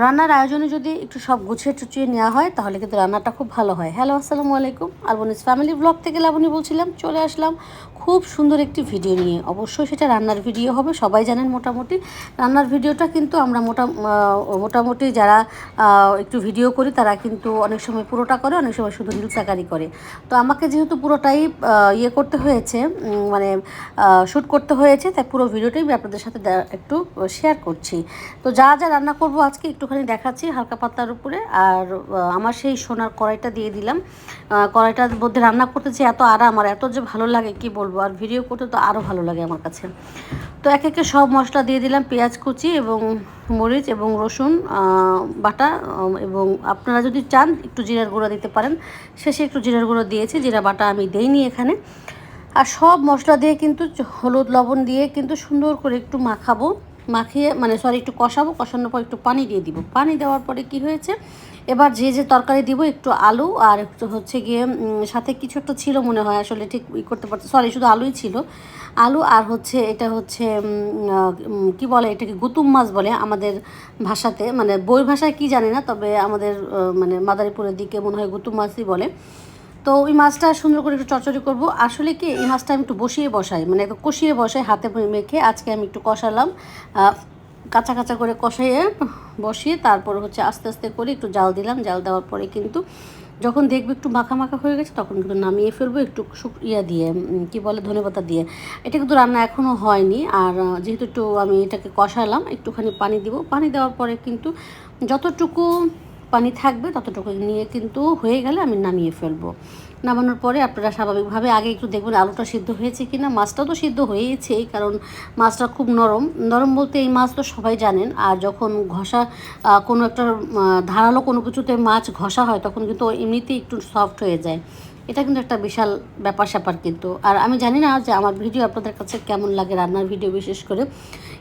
রান্নার আয়োজনে যদি একটু সব গুছিয়ে টুচিয়ে নেওয়া হয়, তাহলে কিন্তু রান্নাটা খুব ভালো হয়। হ্যালো, আসসালামু আলাইকুম। আলবনিস ফ্যামিলি ব্লগ থেকে লাবণী বলছিলাম, চলে আসলাম খুব সুন্দর একটি ভিডিও নিয়ে। অবশ্যই সেটা রান্নার ভিডিও হবে, সবাই জানেন মোটামুটি। রান্নার ভিডিওটা কিন্তু আমরা মোটা মোটামুটি যারা একটু ভিডিও করি, তারা কিন্তু অনেক সময় পুরোটা করে, অনেক সময় শুধু আকারই করে। তো আমাকে যেহেতু পুরোটাই ইয়ে করতে হয়েছে মানে শ্যুট করতে হয়েছে, তাই পুরো ভিডিওটাই আপনাদের সাথে একটু শেয়ার করছি। তো যা যা রান্না করব আজকে একটুখানি দেখাচ্ছি হালকা পাতার উপরে। আর আমার সেই সোনার কড়াইটা দিয়ে দিলাম। কড়াইটার মধ্যে রান্না করতেছি এত আরাম আর এত যে ভালো লাগে, কি বলব? আর ভিডিও করতে তো আরও ভালো লাগে আমার কাছে। তো এক একে সব মশলা দিয়ে দিলাম, পেঁয়াজ কুচি এবং মরিচ এবং রসুন বাটা এবং আপনারা যদি চান একটু জিরার গুঁড়ো দিতে পারেন। শেষে একটু জিরার গুঁড়ো দিয়েছি, জিরা বাটা আমি দেইনি এখানে। আর সব মশলা দিয়ে কিন্তু হলুদ লবণ দিয়ে কিন্তু সুন্দর করে একটু মাখাবো। মাখিয়ে মানে সরি একটু কষাবো, কষানোর পর একটু পানি দিয়ে দিব। পানি দেওয়ার পরে কি হয়েছে, এবার যে যে তরকারি দিব, একটু আলু আর একটু হচ্ছে গিয়ে সাথে কিছু একটা ছিল মনে হয়, আসলে ঠিক ই করতে পারছি সরি শুধু আলুই ছিল। আলু আর হচ্ছে, এটা হচ্ছে কি বলে এটাকে, গুতুম মাছ বলে আমাদের ভাষাতে। মানে বই ভাষায় কি জানি না, তবে আমাদের মানে মাদারীপুরের দিকে মনে হয় গুতুম মাছই বলে। তো ওই মাছটা সুন্দর করে একটু চচ্চড়ি করব। আসলে কি, এই মাছটা আমি একটু বসিয়ে বসাই মানে একটু কষিয়ে বসাই হাতে মেখে। আজকে আমি একটু কষালাম কাঁচা কাঁচা করে কষাইয়ে বসিয়ে তারপর হচ্ছে আস্তে আস্তে করে একটু জাল দিলাম। জাল দেওয়ার পরে কিন্তু যখন দেখবে একটু মাখা মাখা হয়ে গেছে, তখন কিন্তু নামিয়ে ফেলব একটু শুক, ইয়া দিয়ে কি বলে ধনেপাতা দিয়ে। এটা কিন্তু রান্না এখনও হয়নি, আর যেহেতু একটু আমি এটাকে কষালাম, একটুখানি পানি দিব। পানি দেওয়ার পরে কিন্তু যতটুকু পানি থাকবে, ততটুকু নিয়ে কিন্তু হয়ে গেলে আমি নামিয়ে ফেলব। নামানোর পরে আপনারা স্বাভাবিকভাবে আগে একটু দেখবেন আলুটা সিদ্ধ হয়েছে কি না মাছটা তো সিদ্ধ হয়েছেই কারণ মাছটা খুব নরম। নরম বলতে এই মাছ তো সবাই জানেন। আর যখন ঘষা কোনো একটা ধারালো কোনো কিছুতে মাছ ঘষা হয়, তখন কিন্তু এমনিতেই একটু সফট হয়ে যায়। এটা কিন্তু একটা বিশাল ব্যাপার স্যাপার কিন্তু। আর আমি জানি না যে আমার ভিডিও আপনাদের কাছে কেমন লাগে রান্নার ভিডিও বিশেষ করে।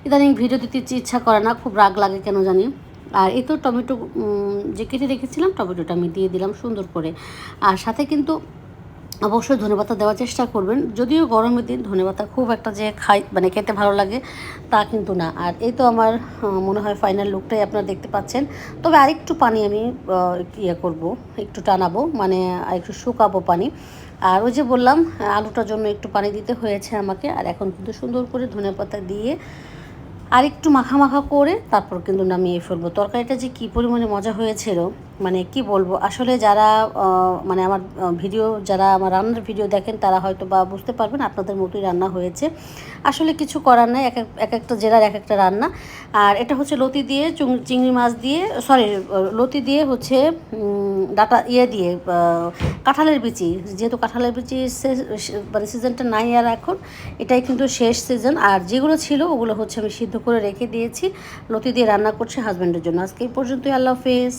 ইদানিং ভিডিও দিতে ইচ্ছা করে না, খুব রাগ লাগে কেন জানি। আর এই তো টমেটো যে কেটে রেখেছিলাম, টমেটোটা আমি দিয়ে দিলাম সুন্দর করে। আর সাথে কিন্তু অবশ্যই ধনেপাতা দেওয়ার চেষ্টা করবেন। যদিও গরমের দিন ধনেপাতা খুব একটা যে খাই মানে খেতে ভালো লাগে তা কিন্তু না। আর এই তো আমার মনে হয় ফাইনাল লুকটাই আপনারা দেখতে পাচ্ছেন। তবে আরেকটু পানি আমি ইয়ে করব, একটু টানাবো মানে একটু শুকাবো পানি। আর ওই যে বললাম, আলুটার জন্য একটু পানি দিতে হয়েছে আমাকে। আর এখন কিন্তু সুন্দর করে ধনেপাতা দিয়ে আর একটু মাখা মাখা করে তারপর কিন্তু নামিয়ে ফেলব। তরকারিটা যে কী পরিমাণে মজা হয়েছিল মানে কি বলব? আসলে যারা মানে আমার ভিডিও, যারা আমার রান্নার ভিডিও দেখেন, তারা হয়তো বা বুঝতে পারবেন আপনাদের মতোই রান্না হয়েছে। আসলে কিছু করার নাই, এক এক- এক একটা জেলার এক একটা রান্না। আর এটা হচ্ছে লতি দিয়ে চিংড়ি মাছ দিয়ে সরি লতি দিয়ে হচ্ছে ডাটা ইয়ে দিয়ে কাঁঠালের বিচি। যেহেতু কাঁঠালের বিচি মানে সিজনটা নাই আর এখন, এটাই কিন্তু শেষ সিজন আর যেগুলো ছিল, ওগুলো হচ্ছে আমি সিদ্ধ করে রেখে দিয়েছি। লতি দিয়ে রান্না করছি হাজব্যান্ডের জন্য। আজকে এই পর্যন্তই। আল্লাহ হাফেজ।